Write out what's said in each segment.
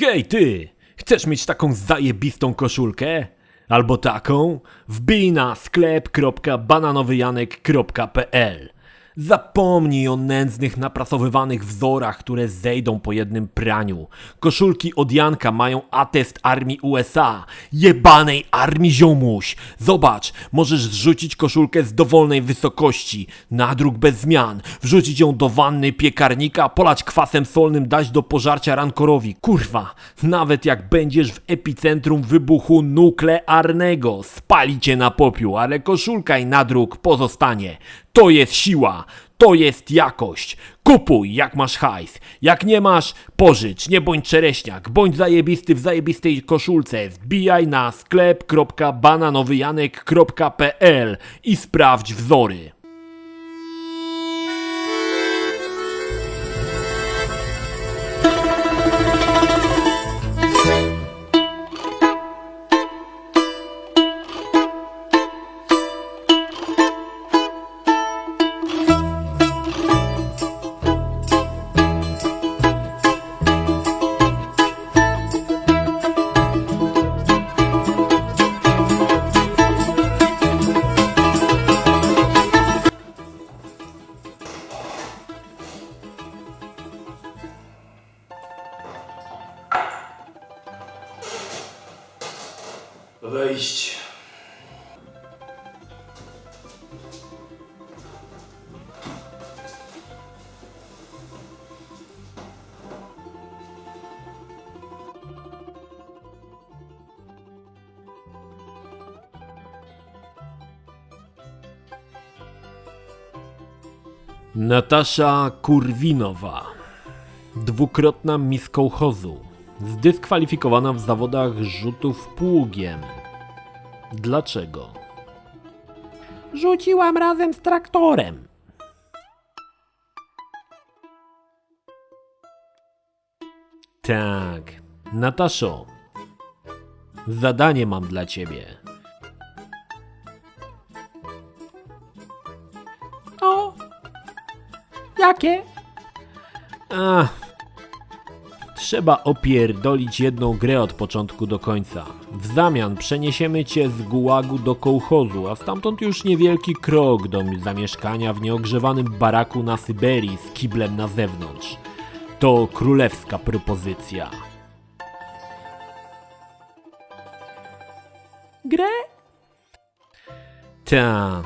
Hej ty! Chcesz mieć taką zajebistą koszulkę? Albo taką? Wbij na sklep.bananowyjanek.pl Zapomnij o nędznych, naprasowywanych wzorach, które zejdą po jednym praniu. Koszulki od Janka mają atest armii USA. Jebanej armii ziomuś! Zobacz, możesz zrzucić koszulkę z dowolnej wysokości, nadruk bez zmian, wrzucić ją do wanny piekarnika, polać kwasem solnym, dać do pożarcia rankorowi. Kurwa, nawet jak będziesz w epicentrum wybuchu nuklearnego, spali cię na popiół, ale koszulka i nadruk pozostanie. To jest siła, to jest jakość. Kupuj, jak masz hajs. Jak nie masz, pożycz, nie bądź czereśniak, bądź zajebisty w zajebistej koszulce. Wbijaj na sklep.bananowyjanek.pl i sprawdź wzory. Wejść. Natasza Kurwinowa, dwukrotna miss kołchozu, zdyskwalifikowana w zawodach rzutów pługiem. Dlaczego? Rzuciłam razem z traktorem. Tak, Nataszo, zadanie mam dla ciebie. O, jakie? A, Trzeba opierdolić jedną grę od początku do końca. W zamian przeniesiemy cię z gułagu do kołchozu, a stamtąd już niewielki krok do zamieszkania w nieogrzewanym baraku na Syberii z kiblem na zewnątrz. To królewska propozycja. Grę? Ta.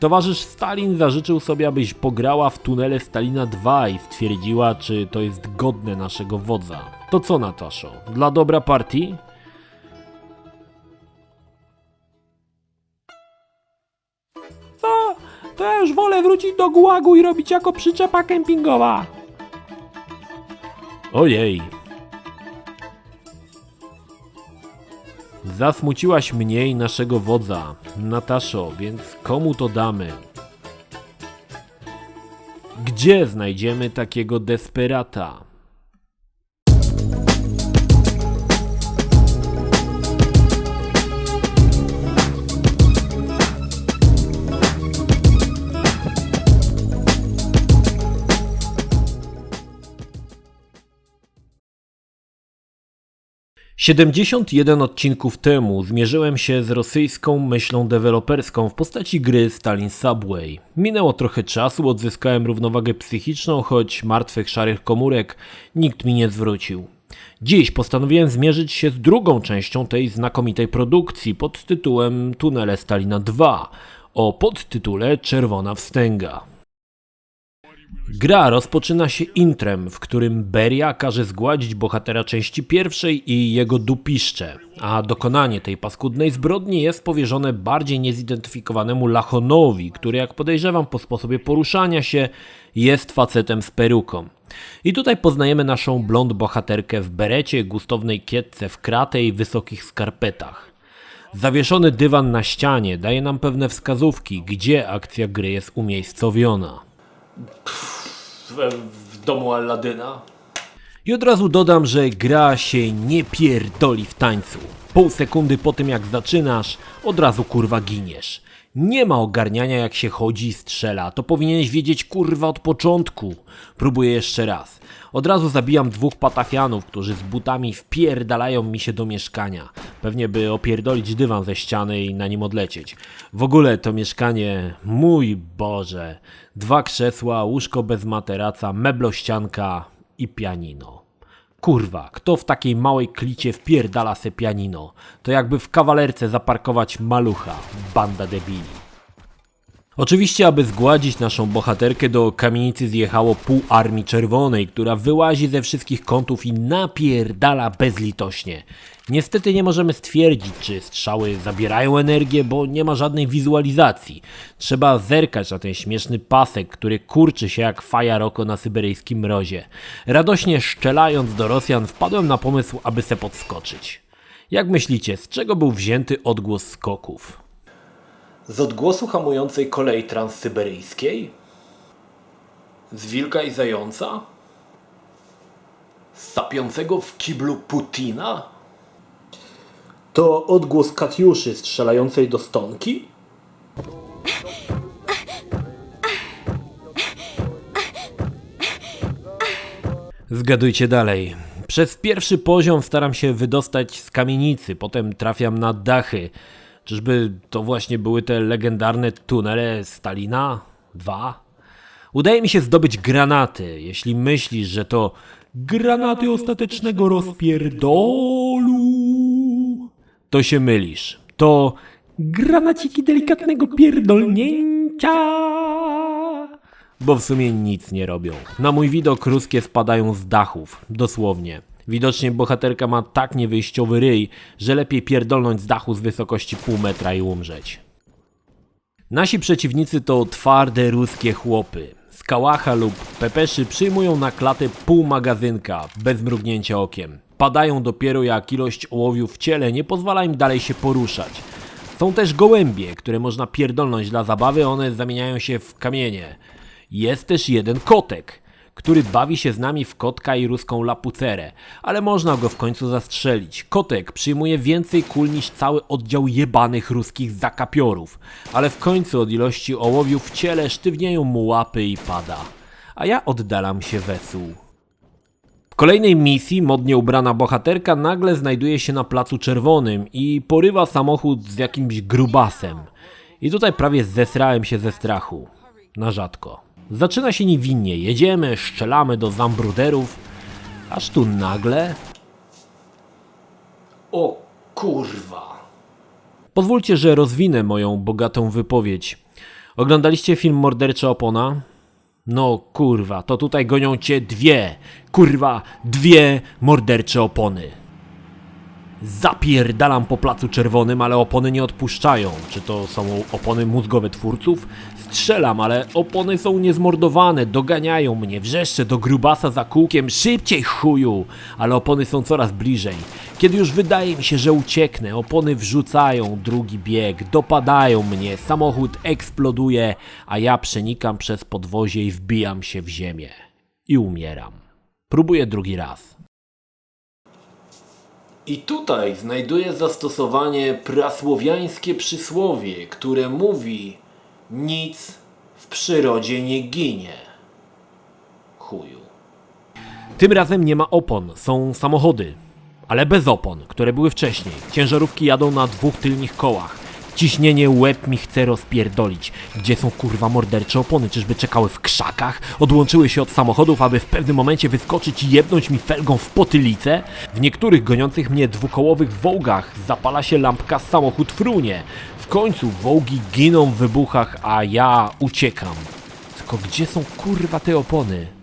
Towarzysz Stalin zażyczył sobie, abyś pograła w tunele Stalina 2 i stwierdziła, czy to jest godne naszego wodza. To co, Nataszo? Dla dobra partii? Co? To ja już wolę wrócić do gułagu i robić jako przyczepa kempingowa. Ojej. Zasmuciłaś mnie i naszego wodza, Nataszo, więc komu to damy? Gdzie znajdziemy takiego desperata? Siedemdziesiąt jeden odcinków temu zmierzyłem się z rosyjską myślą deweloperską w postaci gry Stalin Subway. Minęło trochę czasu, odzyskałem równowagę psychiczną, choć martwych szarych komórek nikt mi nie zwrócił. Dziś postanowiłem zmierzyć się z drugą częścią tej znakomitej produkcji pod tytułem Tunele Stalina 2 o podtytule Czerwona Wstęga. Gra rozpoczyna się intrem, w którym Beria każe zgładzić bohatera części pierwszej i jego dupiszcze, a dokonanie tej paskudnej zbrodni jest powierzone bardziej niezidentyfikowanemu Lachonowi, który jak podejrzewam po sposobie poruszania się jest facetem z peruką. I tutaj poznajemy naszą blond bohaterkę w berecie, gustownej kietce w kratę i wysokich skarpetach. Zawieszony dywan na ścianie daje nam pewne wskazówki, gdzie akcja gry jest umiejscowiona w, w domu Alladyna. I od razu dodam, że gra się nie pierdoli w tańcu. Pół sekundy po tym jak zaczynasz, od razu kurwa giniesz. Nie ma ogarniania jak się chodzi i strzela. To powinieneś wiedzieć kurwa od początku. Próbuję jeszcze raz. Od razu zabijam dwóch patafianów, którzy z butami wpierdalają mi się do mieszkania. Pewnie by opierdolić dywan ze ściany i na nim odlecieć. W ogóle to mieszkanie, mój Boże. Dwa krzesła, łóżko bez materaca, meblościanka i pianino. Kurwa, kto w takiej małej klicie wpierdala se pianino? To jakby w kawalerce zaparkować malucha, banda debili. Oczywiście, aby zgładzić naszą bohaterkę, do kamienicy zjechało pół armii czerwonej, która wyłazi ze wszystkich kątów i napierdala bezlitośnie. Niestety nie możemy stwierdzić, czy strzały zabierają energię, bo nie ma żadnej wizualizacji. Trzeba zerkać na ten śmieszny pasek, który kurczy się jak faja roko na syberyjskim mrozie. Radośnie szczelając do Rosjan, wpadłem na pomysł, aby se podskoczyć. Jak myślicie, z czego był wzięty odgłos skoków? Z odgłosu hamującej kolei transsyberyjskiej? Z wilka i zająca? Z sapiącego w kiblu Putina? To odgłos Katiuszy strzelającej do stonki? Zgadujcie dalej. Przez pierwszy poziom staram się wydostać z kamienicy, potem trafiam na dachy. Czyżby to właśnie były te legendarne tunele Stalina? Dwa? Udaje mi się zdobyć granaty. Jeśli myślisz, że to granaty ostatecznego rozpierdolu, to się mylisz. To granaciki delikatnego pierdolnięcia. Bo w sumie nic nie robią. Na mój widok ruskie spadają z dachów, dosłownie. Widocznie bohaterka ma tak niewyjściowy ryj, że lepiej pierdolnąć z dachu z wysokości pół metra i umrzeć. Nasi przeciwnicy to twarde ruskie chłopy. Z kałacha lub pepeszy przyjmują na klatę pół magazynka, bez mrugnięcia okiem. Padają dopiero jak ilość ołowiu w ciele nie pozwala im dalej się poruszać. Są też gołębie, które można pierdolnąć dla zabawy, one zamieniają się w kamienie. Jest też jeden kotek, który bawi się z nami w kotka i ruską lapucerę, ale można go w końcu zastrzelić. Kotek przyjmuje więcej kul niż cały oddział jebanych ruskich zakapiorów, ale w końcu od ilości ołowiu w ciele sztywnieją mu łapy i pada. A ja oddalam się wesół. W kolejnej misji modnie ubrana bohaterka nagle znajduje się na placu czerwonym i porywa samochód z jakimś grubasem. I tutaj prawie zesrałem się ze strachu. Na rzadko. Zaczyna się niewinnie, jedziemy, strzelamy do zambruderów, aż tu nagle... O kurwa. Pozwólcie, że rozwinę moją bogatą wypowiedź. Oglądaliście film Mordercza Opona? No kurwa, to tutaj gonią cię dwie, kurwa, dwie mordercze opony. Zapierdalam po placu czerwonym, ale opony nie odpuszczają. Czy to są opony mózgowe twórców? Strzelam, ale opony są niezmordowane, doganiają mnie. Wrzeszczę do grubasa za kółkiem, szybciej chuju! Ale opony są coraz bliżej. Kiedy już wydaje mi się, że ucieknę, opony wrzucają drugi bieg, dopadają mnie, samochód eksploduje, a ja przenikam przez podwozie i wbijam się w ziemię. I umieram. Próbuję drugi raz. I tutaj znajduje zastosowanie prasłowiańskie przysłowie, które mówi nic w przyrodzie nie ginie. Chuju. Tym razem nie ma opon, są samochody. Ale bez opon, które były wcześniej. Ciężarówki jadą na dwóch tylnych kołach. Ciśnienie łeb mi chce rozpierdolić. Gdzie są kurwa mordercze opony? Czyżby czekały w krzakach? Odłączyły się od samochodów, aby w pewnym momencie wyskoczyć i jebnąć mi felgą w potylicę? W niektórych goniących mnie dwukołowych wołgach zapala się lampka, samochód frunie. W końcu wołgi giną w wybuchach, a ja uciekam. Tylko gdzie są kurwa te opony?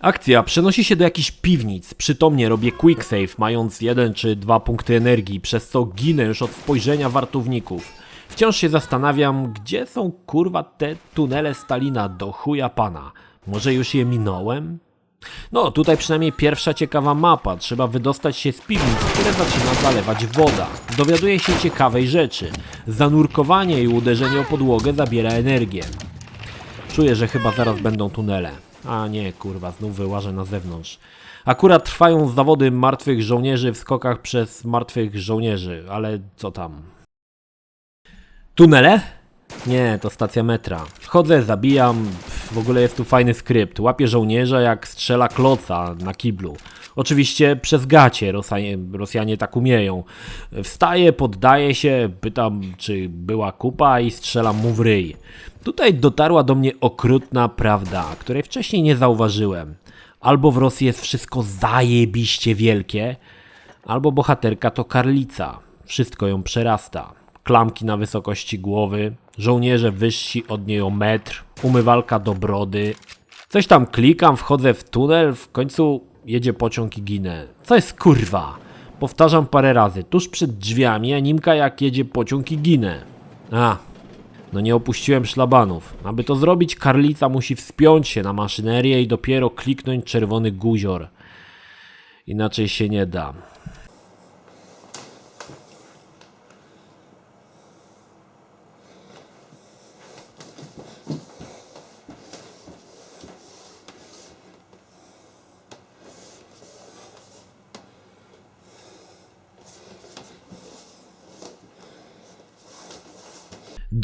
Akcja przenosi się do jakichś piwnic. Przytomnie robię quick save, mając jeden czy dwa punkty energii, przez co ginę już od spojrzenia wartowników. Wciąż się zastanawiam, gdzie są kurwa te tunele Stalina do chuja pana. Może już je minąłem? No, tutaj przynajmniej pierwsza ciekawa mapa. Trzeba wydostać się z piwnic, które zaczyna zalewać woda. Dowiaduję się ciekawej rzeczy. Zanurkowanie i uderzenie o podłogę zabiera energię. Czuję, że chyba zaraz będą tunele. A nie, kurwa, znów wyłażę na zewnątrz. Akurat trwają zawody martwych żołnierzy w skokach przez martwych żołnierzy, ale co tam. Tunele? Nie, to stacja metra. Chodzę, zabijam, w ogóle jest tu fajny skrypt. Łapię żołnierza jak strzela kloca na kiblu. Oczywiście przez gacie, Rosjanie, Rosjanie tak umieją. Wstaję, poddaję się, pytam czy była kupa i strzelam mu w ryj. Tutaj dotarła do mnie okrutna prawda, której wcześniej nie zauważyłem. Albo w Rosji jest wszystko zajebiście wielkie, albo bohaterka to karlica. Wszystko ją przerasta. Klamki na wysokości głowy, żołnierze wyżsi od niej o metr, umywalka do brody. Coś tam klikam, wchodzę w tunel, w końcu jedzie pociąg i ginę. Co jest kurwa? Powtarzam parę razy, tuż przed drzwiami animka jak jedzie pociąg i ginę. A, no nie opuściłem szlabanów. Aby to zrobić, karlica musi wspiąć się na maszynerię i dopiero kliknąć czerwony guzior. Inaczej się nie da.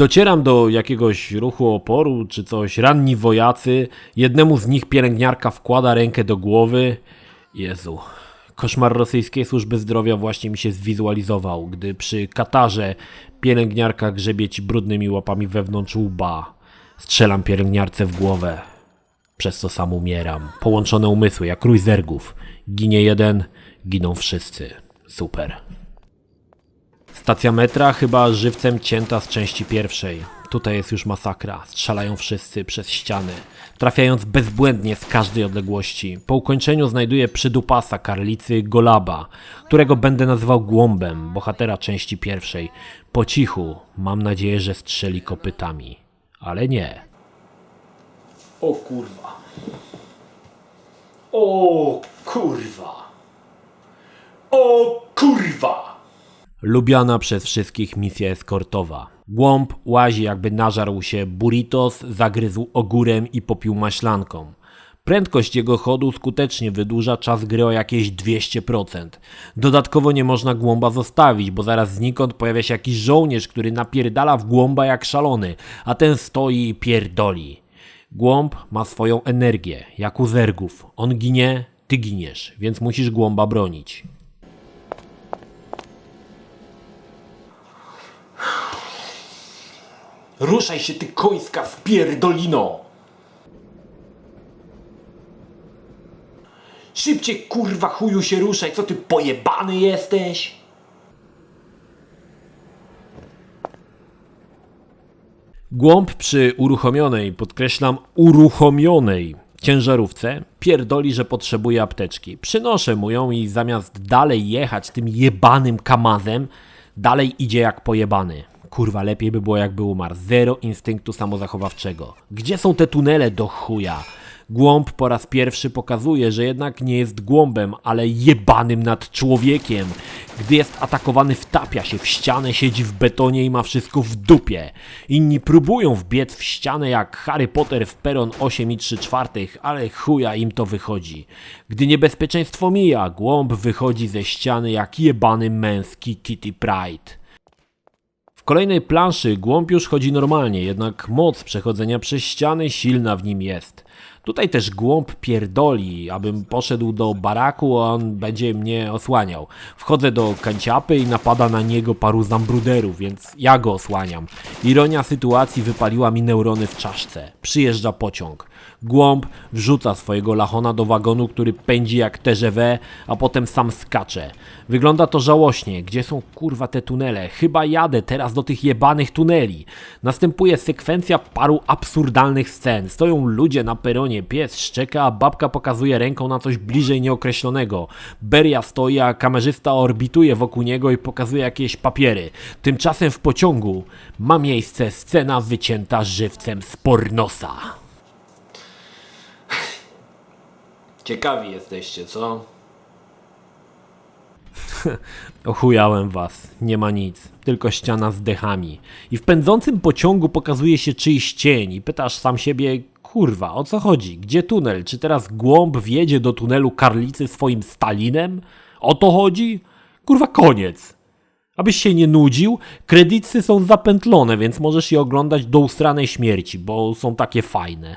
Docieram do jakiegoś ruchu oporu czy coś, ranni wojacy, jednemu z nich pielęgniarka wkłada rękę do głowy. Jezu, koszmar rosyjskiej służby zdrowia właśnie mi się zwizualizował, gdy przy katarze pielęgniarka grzebie ci brudnymi łapami wewnątrz łba. Strzelam pielęgniarce w głowę. Przez co sam umieram. Połączone umysły, jak rój zergów. Ginie jeden, giną wszyscy. Super. Stacja metra chyba żywcem cięta z części pierwszej. Tutaj jest już masakra. Strzelają wszyscy przez ściany, trafiając bezbłędnie z każdej odległości. Po ukończeniu znajduję przydupasa karlicy Golaba, którego będę nazywał Głąbem, bohatera części pierwszej. Po cichu, mam nadzieję, że strzeli kopytami. Ale nie. O kurwa. O kurwa. O kurwa. Lubiana przez wszystkich misja eskortowa. Głąb łazi jakby nażarł się burritos, zagryzł ogórem i popił maślanką. Prędkość jego chodu skutecznie wydłuża czas gry o jakieś 200%. Dodatkowo nie można głąba zostawić, bo zaraz znikąd pojawia się jakiś żołnierz, który napierdala w głąba jak szalony, a ten stoi i pierdoli. Głąb ma swoją energię, jak u zergów. On ginie, ty giniesz, więc musisz głąba bronić. Ruszaj się ty końska w pierdolino! Szybciej kurwa chuju się ruszaj, co ty pojebany jesteś? Głąb przy uruchomionej, podkreślam uruchomionej ciężarówce pierdoli, że potrzebuje apteczki. Przynoszę mu ją i zamiast dalej jechać tym jebanym kamazem, dalej idzie jak pojebany. Kurwa, lepiej by było jakby umarł. Zero instynktu samozachowawczego. Gdzie są te tunele do chuja? Głąb po raz pierwszy pokazuje, że jednak nie jest głąbem, ale jebanym nad człowiekiem. Gdy jest atakowany, wtapia się w ścianę, siedzi w betonie i ma wszystko w dupie. Inni próbują wbiec w ścianę jak Harry Potter w peron 8 i 3 czwartych, ale chuja im to wychodzi. Gdy niebezpieczeństwo mija, głąb wychodzi ze ściany jak jebany męski Kitty Pride. W kolejnej planszy głąb już chodzi normalnie, jednak moc przechodzenia przez ściany silna w nim jest. Tutaj też głąb pierdoli, abym poszedł do baraku, a on będzie mnie osłaniał. Wchodzę do kanciapy i napada na niego paru zambruderów, więc ja go osłaniam. Ironia sytuacji wypaliła mi neurony w czaszce. Przyjeżdża pociąg. Głąb wrzuca swojego lachona do wagonu, który pędzi jak TGV, a potem sam skacze. Wygląda to żałośnie. Gdzie są kurwa te tunele? Chyba jadę teraz do tych jebanych tuneli. Następuje sekwencja paru absurdalnych scen. Stoją ludzie na peronie, pies szczeka, a babka pokazuje ręką na coś bliżej nieokreślonego. Beria stoi, a kamerzysta orbituje wokół niego i pokazuje jakieś papiery. Tymczasem w pociągu ma miejsce scena wycięta żywcem z pornosa. Ciekawi jesteście, co? Ochujałem was, nie ma nic, tylko ściana z dechami. I w pędzącym pociągu pokazuje się czyjś cień i pytasz sam siebie, kurwa, o co chodzi? Gdzie tunel? Czy teraz głąb wjedzie do tunelu Karlicy swoim Stalinem? O to chodzi? Kurwa, koniec. Abyś się nie nudził, kredyty są zapętlone, więc możesz je oglądać do ustranej śmierci, bo są takie fajne.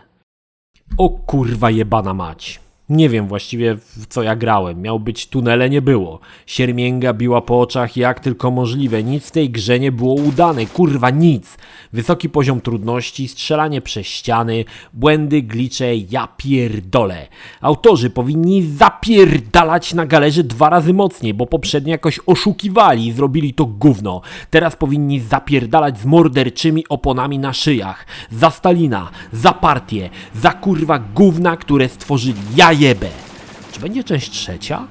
O kurwa jebana mać. Nie wiem właściwie w co ja grałem. Miał być tunele, nie było. Siermięga biła po oczach jak tylko możliwe. Nic w tej grze nie było udane. Kurwa nic. Wysoki poziom trudności, strzelanie przez ściany, błędy, glicze, ja pierdolę. Autorzy powinni zapierdalać na galerze dwa razy mocniej, bo poprzednio jakoś oszukiwali i zrobili to gówno. Teraz powinni zapierdalać z morderczymi oponami na szyjach. Za Stalina, za partię, za kurwa gówna, które stworzyli ja jebę. Czy będzie część trzecia?